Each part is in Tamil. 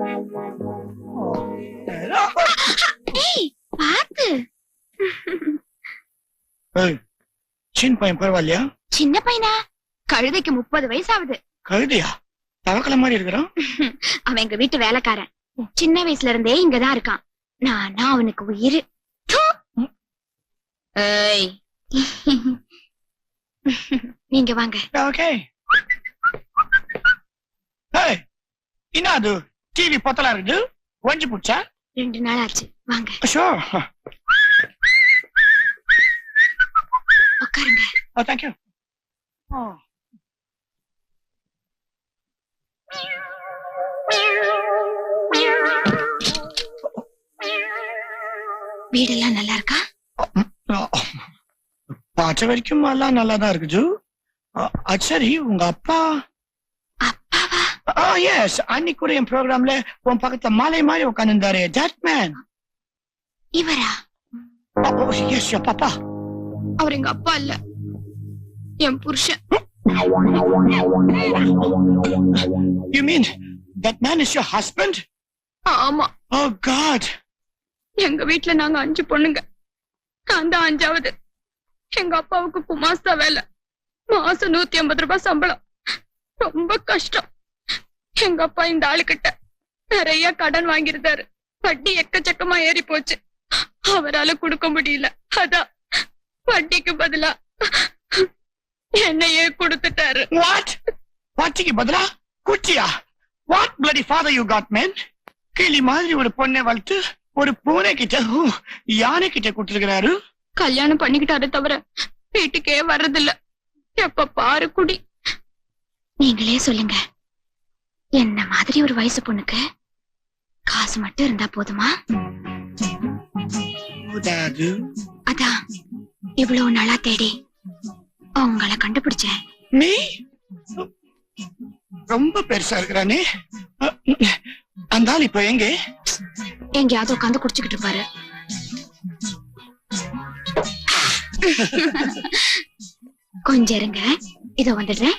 பாத்து சின்ன பையன் பரவாயில்லையா? சின்ன பையனா? கழுதைக்கு முப்பது வயசு ஆகுது கழுதையா? தவக்கல மாதிரி இருக்கிறான்? அவன் எங்க வீட்டு வேலைக்காரன். சின்ன வயசுல இருந்தே இங்கதான் இருக்கான். நானா அவனுக்கு உயிர். நீங்க வாங்க. ஓகே. என்ன அது? டிவி பத்தலா இருக்குது ஒஞ்சி புடிச்சா ரெண்டு நாள் ஆச்சு. வாங்க. ஷோ உட்காருங்க ஓ தேங்க்யூ வீடெல்லாம் நல்லா இருக்கா? பார்த்த வரைக்கும் எல்லாம் நல்லா தான் அது சரி உங்க அப்பா ஆ எஸ் அன்னைக்கு கூட என் ப்ரோக்ராம்ல உன் பக்கத்துல மாலை மாதிரி உட்காந்துருந்தாரு தட் மேன் இவரா எஸ் பாப்பா. அவர் எங்க அப்பா இல்ல. என் புருஷன். You mean that man is your husband ஆமா. ஓ காட் எங்க வீட்ல நாங்க அஞ்சு பொண்ணுங்க. நான் தான் அஞ்சாவது. எங்க அப்பாவுக்கு குமாஸ்தா வேலை. மாசம் நூத்தி ஐம்பது ரூபாய் சம்பளம். ரொம்ப கஷ்டம். எங்க அப்பா இந்த ஆளுகிட்ட நிறைய கடன் வாங்கியிருந்தாரு. வட்டி எக்கச்சக்கமா ஏறி போச்சு அவரால கொடுக்க முடியல. அதான் வட்டிக்கு பதிலா என்னையே கொடுத்துட்டாரு. வாட் வட்டிக்கு பதிலா? குச்சியா what bloody father you got man? கிளி மாதிரி ஒரு பொண்ணை வளர்த்து ஒரு பூனை கிட்ட யானை கிட்ட கொடுத்துருக்கிறாரு. கல்யாணம் பண்ணிக்கிட்டாரு தவிர வீட்டுக்கே வர்றதில்ல. எப்ப பாரு குடி. நீங்களே சொல்லுங்க. என்ன மாதிரி ஒரு வயசு பொண்ணுக்கு? காசு மட்டும் இருந்தா போதுமா? அதான் இவ்வளவு நாளா தேடி உங்களை கண்டுபிடிச்சேன். நீ? ரொம்ப பெருசா இருக்கிறானே அந்த ஆள் இப்ப எங்க? எங்கேயாவது உட்காந்து குடிச்சுக்கிட்டு இருப்பாரு. கொஞ்சம் இருங்க இதோ வந்துடுறேன்.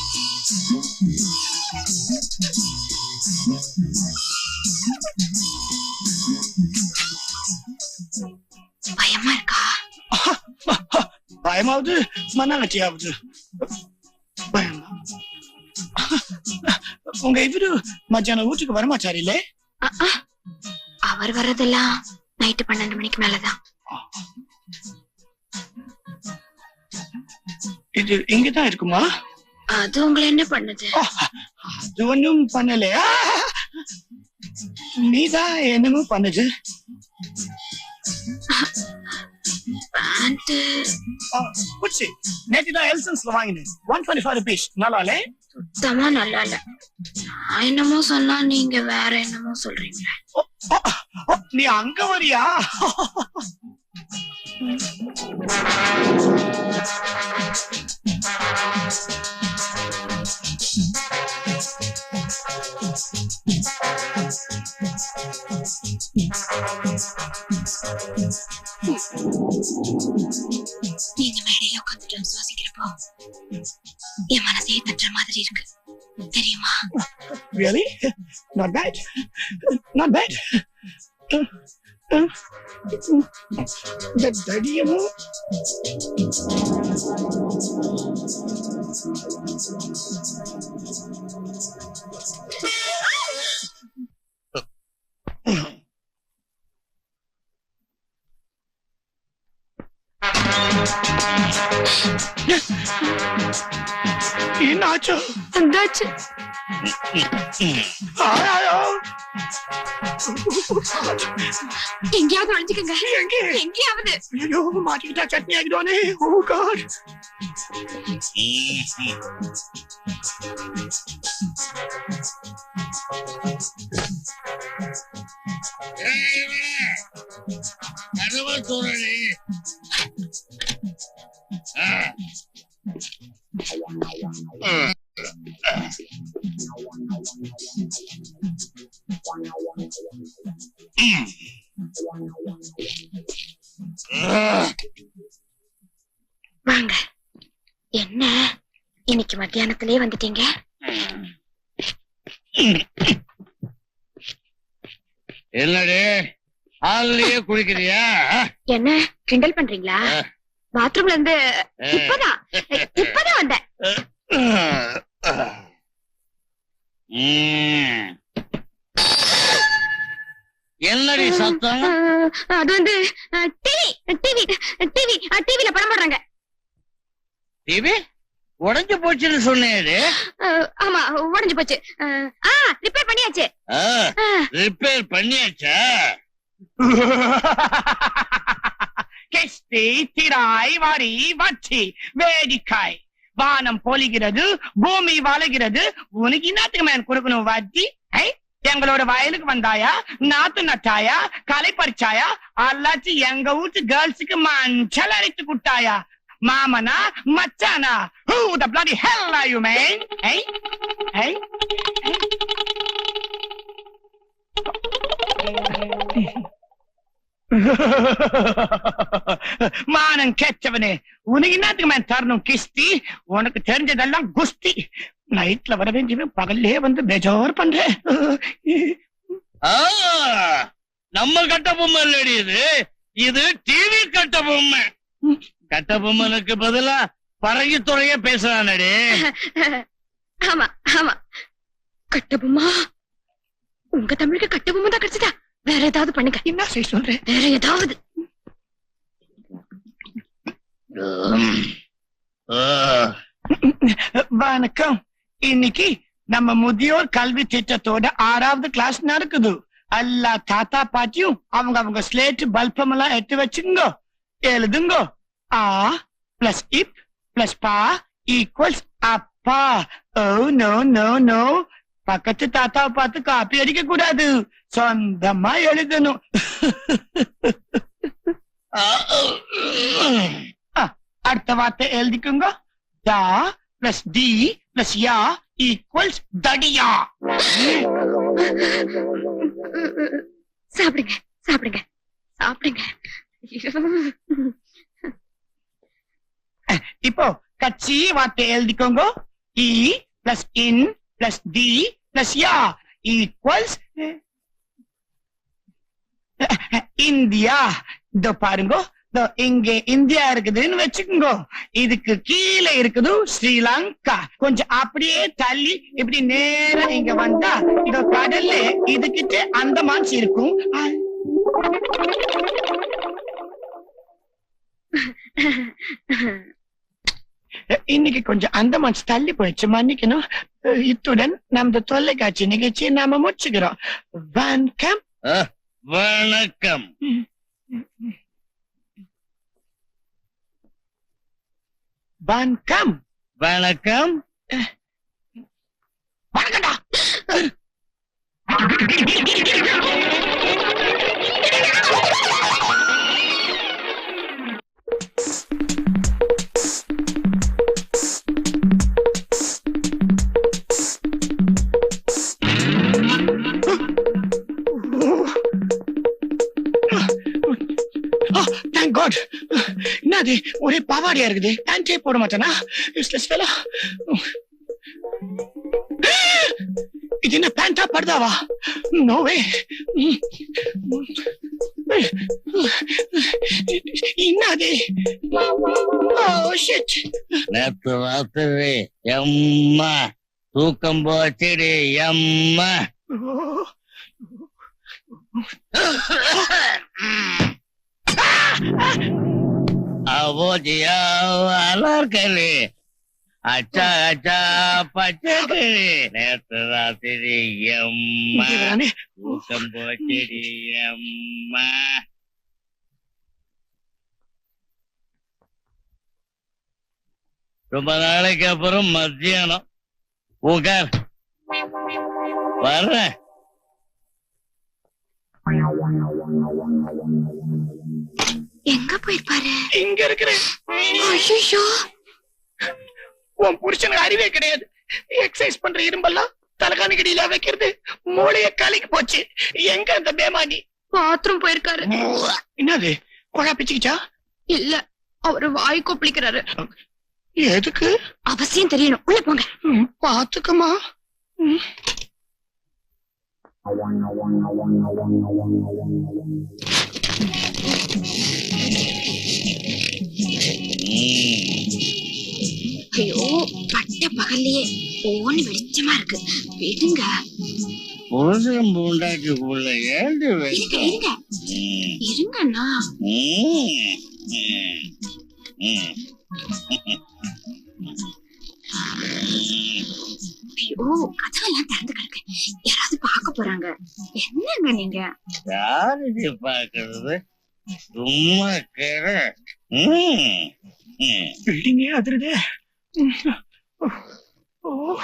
பயமாவது மண்ணாங்கட்டியாவது பயமா உங்க இவரு மத்தியானம் வீட்டுக்கு வரமாட்டாரில்லே அஹ், அஹ். அவர் வர்றதெல்லாம் நைட்டு பன்னெண்டு மணிக்கு மேலதான் இது இங்கதான் இருக்குமா அது உங்களை என்ன பண்ணுது அது ஒண்ணும் பண்ணலையா நீதான் என்னமோ பண்ணுது குச்சி. நேற்று தான் எல்சன்ஸ்ல வாங்கினேன். ஒன் டுவெண்ட்டி ஃபைவ் ருபீஸ் நல்லாலே சுத்தமா நல்லா இல்ல நான் என்னமோ சொன்னா நீங்க வேற என்னமோ சொல்றீங்களே நீ அங்க வரியா? நீங்க மேடையில உட்காந்துட்டு சுவாசிக்கிறப்போ என் மனசே தட்டுற மாதிரி இருக்கு தெரியுமா Really? Not bad. Not bad. இந்த தடியமும் ಏನಾಚು ಅಂದಾಚು ಆಯೋ எங்கேயாவது ஒழிஞ்சுக்கங்க எங்கே? எங்கேயாவது ஐயோ மாட்டிக்கிட்டா சட்னி ஆகிடுவானே ஓ காட் கதவை துறடி வாங்க. என்ன? இன்னைக்கு மத்தியானத்திலே வந்துட்டீங்க? என்னடி? குளிக்கிறியா? என்ன? கிண்டல் பண்றீங்களா? பாத்ரூம்ல இருந்து இப்பதான் இப்பதான் வந்தேன். என்னடி சத்தம்? அது வந்து டிவி டிவி டிவி டிவில படம் போடுறாங்க. டிவி உடைஞ்சு போச்சுன்னு சொன்னேரு அஹ், ஆமா உடைஞ்சு போச்சு. ஆ ரிப்பேர் பண்ணியாச்சு. ரிப்பேர் பண்ணியாச்சா? கெஸ்டி திராய் வரி வச்சி வேடிக்காய். வானம் பொழிகிறது பூமி வளைகிறது உனக்கு என்னத்துக்கு மேன் கொடுக்கணும் வட்டி ஐ எங்களோட வயலுக்கு வந்தாயா? நாத்து நட்டாயா? களை பறிச்சாயா? அல்லாச்சு எங்க வீட்டு கேர்ள்ஸுக்கு மஞ்சள் அரைத்து குட்டாயா மாமனா மச்சானா? Who the bloody hell are you man? Hey? Hey? மானம் கெட்டவனே உனக்கு என்னத்துக்கு மேன் தரணும் கிஸ்தி? உனக்கு தெரிஞ்சதெல்லாம் குஸ்தி. நைட்ல வர வேண்டியவன் பகல்லே வந்து பெஜார் பண்றேன் ஆ, நம்ம கட்ட பொம்மை இல்லடி இது. இது டிவி கட்ட பொம்மை. கட்ட பொம்மனுக்கு பதிலா பறகி துறைய பேசுறானடி. ஆமா ஆமா. கட்டபொம்மா உங்க தமிழுக்கு கட்டபொம்மை தான் கிடைச்சதா? வேற ஏதாவது பண்ணுங்க. என்ன செய்ய சொல்றேன் வேற ஏதாவது. வணக்கம். இன்னைக்கு நம்ம முதியோர் கல்வி திட்டத்தோட ஆறாவது கிளாஸ் நடக்குது. எல்லா தாத்தா பாட்டியும் அவங்க அவங்க ஸ்லேட் பல்பம் எல்லாம் எடுத்து வச்சுங்க. எழுதுங்க. ஆ பிளஸ் இப் பிளஸ் பா ஈக்குவல்ஸ் அப்பா ஓ நோ நோ நோ பக்கத்து தாத்தாவை பார்த்து காப்பி அடிக்க கூடாது. சொந்தமா எழுதணும். அடுத்த வார்த்தை எழுதிக்குங்க. தா பிளஸ் டி பிளஸ் யா ஈக்குவல்ஸ் தடியா. சாப்பிடுங்க சாப்பிடுங்க. சாப்பிடுங்க. இப்போ கட்சி வார்த்தை எழுதிக்கோங்க. இ பிளஸ் இன் பிளஸ் டி பிளஸ் யா ஈக்குவல்ஸ் இந்தியா. இதோ பாருங்க. இதோ இங்க இந்தியா இருக்குதுன்னு வச்சுக்கோங்க. இதுக்கு கீழே இருக்குது ஸ்ரீலங்கா. கொஞ்சம் அப்படியே தள்ளி இப்படி நேரா இங்க வந்தா இதோ கடல்ல இதுகிட்ட அந்தமான்ஸ் இருக்கும். இன்னைக்கு கொஞ்சம் அந்தமான்ஸ் தள்ளி போயிடுச்சு. மன்னிக்கணும். இத்துடன் நமது தொலைக்காட்சி நிகழ்ச்சியை நாம முடிச்சுக்கிறோம். வணக்கம். வணக்கம். வணக்கம். வணக்கம். வணக்கம்டா. ஒரே பாவாடியா இருக்குது. பேண்டே போட மாட்டேனா? யூஸ்லெஸ் ஃபெலோ இது என்ன பேண்டா படுதாவா நோவே என்னது ஷிட் நேத்து ராத்திரி எம்மா. தூக்கம் போச்சுடி எம்மா. அவோஜியா அலர்கலி அச்சா அச்சா பச்சைக்கிளி. நேத்து ராத்திரி எம்மா. தூக்கம் போச்சுடி எம்மா. ரொம்ப நாளைக்கு அப்புறம் மத்தியானம். உட்கார் வர்றேன். எங்க போயிருப்பாரு? இங்க இருக்கிறேன். ஐயோ உன் புருஷனுக்கு அறிவே கிடையாது. எக்ஸசைஸ் பண்ற இரும்பெல்லாம் தலைகாணி கடியில வைக்கிறது மூளைய கலக்கி போச்சு. எங்க அந்த பேமானி? பாத்ரூம் போயிருக்காரு. என்னது? குழா பிச்சுக்கிச்சா? இல்ல அவரு வாய் கொப்பளிக்கிறாரு. எதுக்கு? அவசியம் தெரியணும். உள்ள போங்க. பாத்துக்கமா ம். ஐயோ பட்ட பகல்லையே ஓன்னு வெளிச்சமா இருக்கு. விடுங்க. புருஷன் பூண்டாட்டிக்குள்ள ஏண்டு இருங்க இருங்க. இருங்கண்ணா. ஐயோ கதவெல்லாம் திறந்து கிடக்கு. யாராவது பார்க்க போறாங்க. என்னங்க நீங்க? யாருக்கு பாக்குறது சும்மா பில்டிங்கே அதிருதே. ஓ.